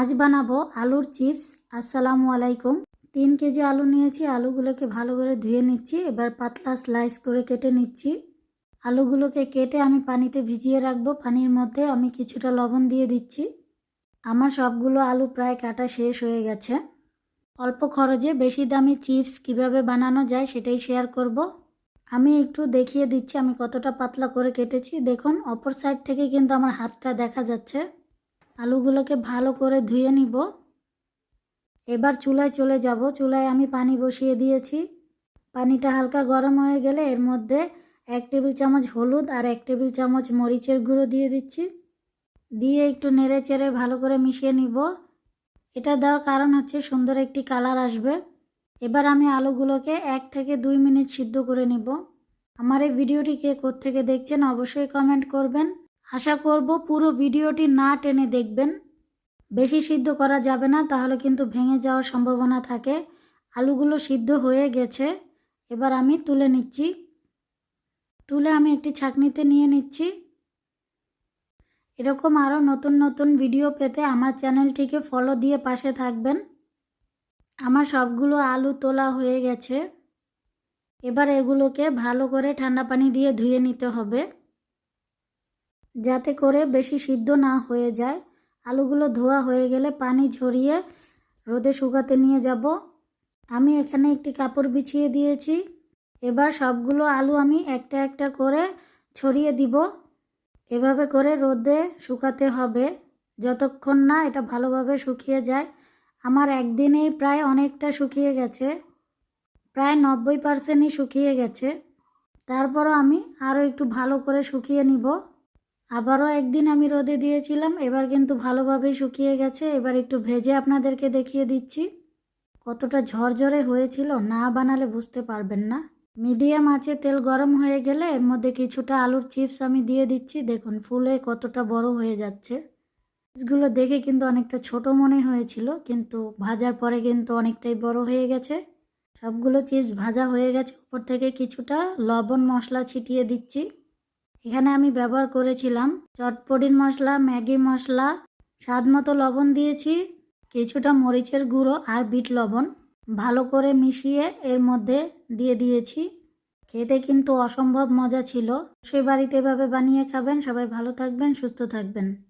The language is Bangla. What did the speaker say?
আজ বানাবো আলুর চিপস। আসসালামু আলাইকুম। তিন কেজি আলু নিয়েছি, আলুগুলোকে ভালো করে ধুয়ে নিচ্ছি। এবার পাতলা স্লাইস করে কেটে নিচ্ছি। আলুগুলোকে কেটে আমি পানিতে ভিজিয়ে রাখব। পানির মধ্যে আমি কিছুটা লবণ দিয়ে দিচ্ছি। আমার সবগুলো আলু প্রায় কাটা শেষ হয়ে গেছে। অল্প খরচে বেশি দামি চিপস কীভাবে বানানো যায় সেটাই শেয়ার করব। আমি একটু দেখিয়ে দিচ্ছি আমি কতটা পাতলা করে কেটেছি। দেখুন, অপর সাইড থেকে কিন্তু আমার হাতটা দেখা যাচ্ছে। আলুগুলোকে ভালো করে ধুয়ে নিব। এবার চুলায় চলে যাব। চুলায় আমি পানি বসিয়ে দিয়েছি। পানিটা হালকা গরম হয়ে গেলে এর মধ্যে এক টেবিল চামচ হলুদ আর এক টেবিল চামচ মরিচের গুঁড়ো দিয়ে দিচ্ছি। দিয়ে একটু নেড়ে চেড়ে ভালো করে মিশিয়ে নিব। এটা দেওয়ার কারণ হচ্ছে সুন্দর একটি কালার আসবে। এবার আমি আলুগুলোকে এক থেকে দুই মিনিট সিদ্ধ করে নিব। আমার এই ভিডিওটি কে থেকে দেখছেন অবশ্যই কমেন্ট করবেন। আশা করব পুরো ভিডিওটি না টেনে দেখবেন। বেশি সিদ্ধ করা যাবে না, তাহলে কিন্তু ভেঙে যাওয়ার সম্ভাবনা থাকে। আলুগুলো সিদ্ধ হয়ে গেছে। এবার আমি তুলে নিচ্ছি। তুলে আমি একটি ছাঁকনিতে নিয়ে নিচ্ছি। এরকম আরও নতুন নতুন ভিডিও পেতে আমার চ্যানেলটিকে ফলো দিয়ে পাশে থাকবেন। আমার সবগুলো আলু তোলা হয়ে গেছে। এবার এগুলোকে ভালো করে ঠান্ডা পানি দিয়ে ধুয়ে নিতে হবে। যাতে করে বেশি সিদ্ধ না হয়ে যায়। আলুগুলো ধোয়া হয়ে গেলে পানি ঝরিয়ে রোদে শুকাতে নিয়ে যাব। আমি এখানে একটি কাপড় বিছিয়ে দিয়েছি। এবার সবগুলো আলু আমি একটা একটা করে ছড়িয়ে দিব। এভাবে করে রোদে শুকাতে হবে। যতক্ষণ না এটা ভালোভাবে শুকিয়ে যায়। আমার একদিনেই প্রায় অনেকটা শুকিয়ে গেছে। প্রায় নব্বই পার্সেন্টই শুকিয়ে গেছে। তারপরও আমি আরও একটু ভালো করে শুকিয়ে নিব। আবারও একদিন আমি রোদে দিয়েছিলাম, এবার কিন্তু ভালোভাবেই শুকিয়ে গেছে। এবার একটু ভেজে আপনাদেরকে দেখিয়ে দিচ্ছি। কতটা ঝরঝরে হয়েছিল, না বানালে বুঝতে পারবেন না। মিডিয়াম আছে তেল গরম হয়ে গেলে এর মধ্যে কিছুটা আলুর চিপস আমি দিয়ে দিচ্ছি। দেখুন, ফুলে কতটা বড় হয়ে যাচ্ছে। চিপসগুলো দেখে কিন্তু অনেকটা ছোট মনে হয়েছিল, কিন্তু ভাজার পরে কিন্তু অনেকটাই বড় হয়ে গেছে। সবগুলো চিপস ভাজা হয়ে গেছে। উপর থেকে কিছুটা লবণ মশলা ছিটিয়ে দিচ্ছি। এখানে আমি ব্যবহার করেছিলাম। চটপটির মশলা, ম্যাগি মশলা, স্বাদ মতো লবণ দিয়েছি, কিছুটা মরিচের গুঁড়ো আর বিট লবণ। ভালো করে মিশিয়ে এর মধ্যে দিয়ে দিয়েছি। খেতে কিন্তু অসম্ভব মজা ছিল। সেই বাড়িতে এভাবে বানিয়ে খাবেন। সবাই ভালো থাকবেন, সুস্থ থাকবেন।